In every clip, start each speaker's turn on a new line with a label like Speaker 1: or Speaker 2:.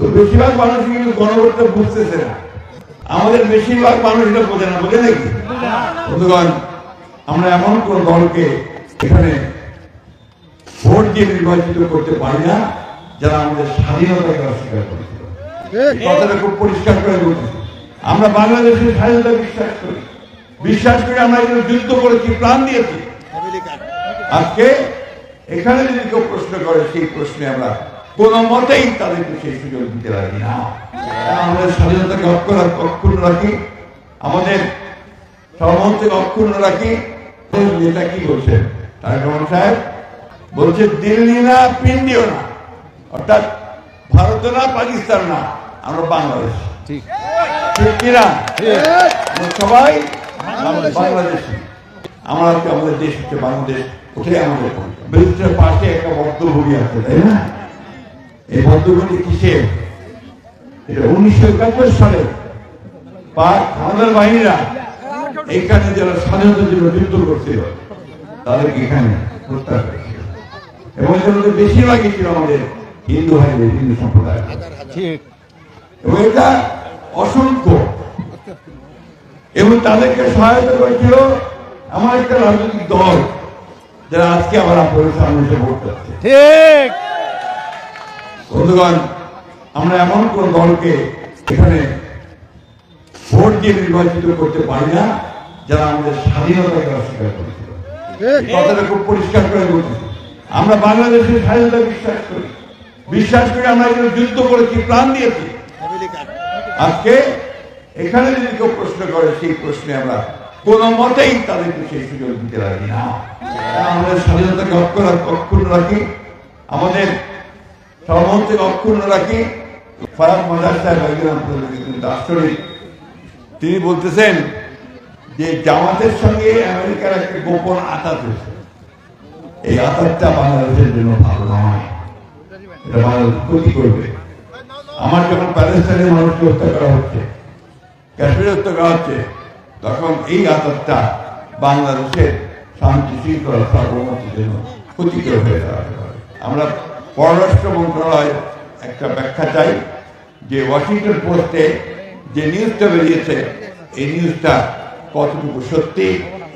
Speaker 1: তো বেশিরভাগ মানুষ কিন্তু গণভোটটা বুঝতেছে না। আমাদের বেশিরভাগ মানুষ এটা বোঝে না, বোঝে নাকি? বন্ধুগণ, আমরা এমন কোন দলকে এখানে ভোট দিয়ে নির্বাচিত করতে পারি না, যারা আমাদের স্বাধীনতাকে অস্বীকার করেছিল খুব পরিষ্কার করে বলতেছি। আমরা বাংলাদেশের স্বাধীনতা বিশ্বাস করি। বিশ্বাস করে আমরা এখানে যুদ্ধ করেছি, প্রাণ দিয়েছি। আজকে এখানে যদি কেউ প্রশ্ন করে, সেই প্রশ্নে আমরা কোন মতেই তাদেরকে সেই সুযোগ দিতে পারি না আমাদের স্বাধীনতাকে অক্ষুণ্ণ রাখি আমাদের অক্ষুণ্ণ রাখি। নেতা কি বলছেন? তারেক রহমান সাহেব বলছে দিল্লি না পিন্ডিও না। অর্থাৎ ভারত না পাকিস্তান না। আমরা বাংলাদেশ।
Speaker 2: ঠিক।
Speaker 1: কিনা? সবাই বাংলাদেশি। আমরা আমাদের দেশ হচ্ছে বাংলাদেশ। ওঠে আমাদের ব্রিটিশের পাশে একটা বদ্ধভূমি আছে তাই না? এই কিসের? এটা উনিশশো একাত্তর সালে হামলার বাহিনীরা এইখানে যারা স্বাধীনতার জন্য যুদ্ধ করছিল, তাদেরকে এখানে হত্যা এবং মধ্যে বেশিরভাগই ছিল আমাদের হিন্দু ভাইদের, হিন্দু সম্প্রদায় এবং এটা অসংখ্য। এবং তাদেরকে সহায়তা করেছিল আমার একটা রাজনৈতিক দল, যারা আজকে আমার আপনাদের সামনে ভোট
Speaker 2: ঠিক।
Speaker 1: বন্ধুগণ আমরা এমন কোন দলকে এখানে ভোট দিয়ে নির্বাচিত করতে পারি না যারা আমাদের স্বাধীনতাকে অস্বীকার করেছিল। কথাটা খুব পরিষ্কার করে বলতেছি আমরা বাংলাদেশের স্বাধীনতা বিশ্বাস করি। বিশ্বাস করে আমরা এখানে যুদ্ধ করেছি প্রাণ দিয়েছি। আজকে এখানে যদি কেউ প্রশ্ন করে সেই প্রশ্নে আমরা কোন মতেই তাদেরকে সেই সুযোগ দিতে পারি না। আমাদের স্বাধীনতাকে অক্ষর অক্ষুণ্ণ রাখি। আমাদের সর্বমতকে অক্ষুণ্ণ রাখি, ফারাক মাদার সাহেব একজন তিনি বলতেছেন যে জামাতের সঙ্গে আমেরিকার একটা গোপন আঘাত হয়েছে এই আঘাতটা বাংলাদেশের জন্য ভালো নয়। এটা বাংলাদেশ ক্ষতি করবে। আমার যখন প্যালেস্টাইনের মানুষকে হত্যা করা হচ্ছে, কাশ্মীরে হত্যা করা হচ্ছে, তখন এই আঘাতটা বাংলাদেশের শান্তি শৃঙ্খলা সার্বভৌমত্বের জন্য ক্ষতিকর হয়ে দাঁড়াতে পারে। আমরা পররাষ্ট্র মন্ত্রণালয়ের একটা ব্যাখ্যা চাই যে ওয়াশিংটন পোস্টে যে নিউজটা বেরিয়েছে, এই নিউজটা কতটুকু সত্যি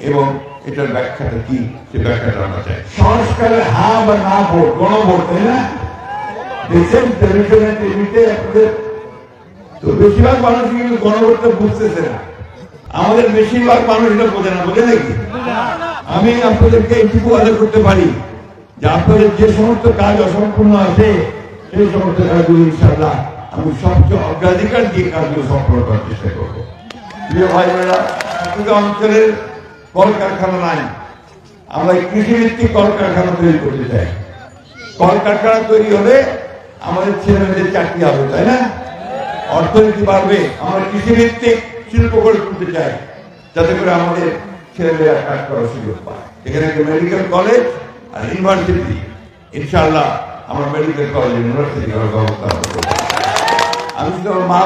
Speaker 1: এবং এটার ব্যাখ্যাটা কি? সে ব্যাখ্যাটা আমরা চাই। সংস্কারে হা বা না ভোট, গণভোট, তাই না? দেখছেন টেলিভিশনে, টিভিতে আপনাদের তো বেশিরভাগ মানুষ কিন্তু গণভোটটা বুঝতেছে না। আমাদের বেশিরভাগ মানুষ এটা বোঝে না, বোঝে নাকি? আমি আপনাদেরকে এইটুকু আদায় করতে পারি। যে আপনাদের যে সমস্ত কাজ অসম্পূর্ণ আছে, সেই সমস্ত কাজগুলো ইনশাল্লাহ আমি সবচেয়ে অগ্রাধিকার দিয়ে কাজগুলো সম্পন্ন করার চেষ্টা করব। প্রিয় ভাই বোনেরা অঞ্চলের কলকারখানা নাই, আমরা কৃষিভিত্তিক কলকারখানা তৈরি করতে চাই। কলকারখানা তৈরি হলে আমাদের ছেলে মেয়েদের চাকরি হবে, তাই না? অর্থনীতি বাড়বে, আমরা কৃষিভিত্তিক শিল্প গড়ে তুলতে চাই, যাতে করে আমাদের ছেলেমেয়েরা কাজ করার সুযোগ পায়। এখানে একটা মেডিকেল কলেজ আর ইউনিভার্সিটি ইনশাআল্লাহ আমরা মেডিকেল কলেজ, ইউনিভার্সিটি আমি শুধু আমার মা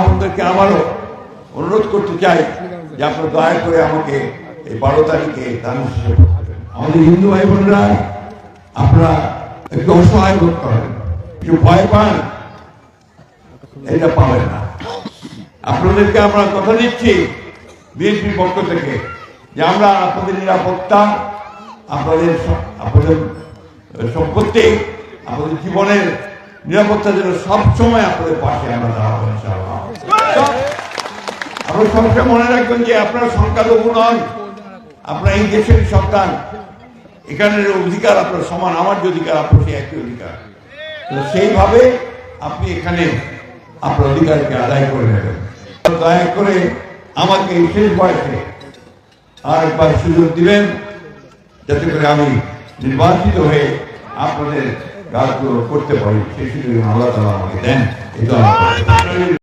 Speaker 1: আবারও অনুরোধ করতে চাই যে আপনারা দয়া করে আমাকে এই বারো তারিখে আমাদের হিন্দু ভাই বোনরা, আপনারা একটু অসহায় বোধ করেন। একটু ভয় পান, এটা পাবেন না। আপনাদেরকে আমরা কথা দিচ্ছি বিএনপির পক্ষ থেকে যে আমরা আপনাদের নিরাপত্তা আপনাদের আপনাদের সম্পত্তি, আপনাদের জীবনের নিরাপত্তার জন্য সবসময় আপনাদের পাশে আমরা দাঁড়াবো আপনারা সবসময় মনে রাখবেন যে আপনারা সংখ্যালঘু নন আপনারা এই দেশের সন্তান। এখানের অধিকার আপনার সমান, আমার যে অধিকার, আপনার সেই একই অধিকার। তো সেইভাবে আপনি এখানে আপনার অধিকারকে আদায় করে নেবেন। দয়া করে আমাকে শেষ বয়সে আর একবার সুযোগ দিবেন। যাতে করে আমি নির্বাচিত হয়ে আপনাদের কাজগুলো করতে পারি, সেই সুযোগ আল্লাহ তালা আমাকে দেন।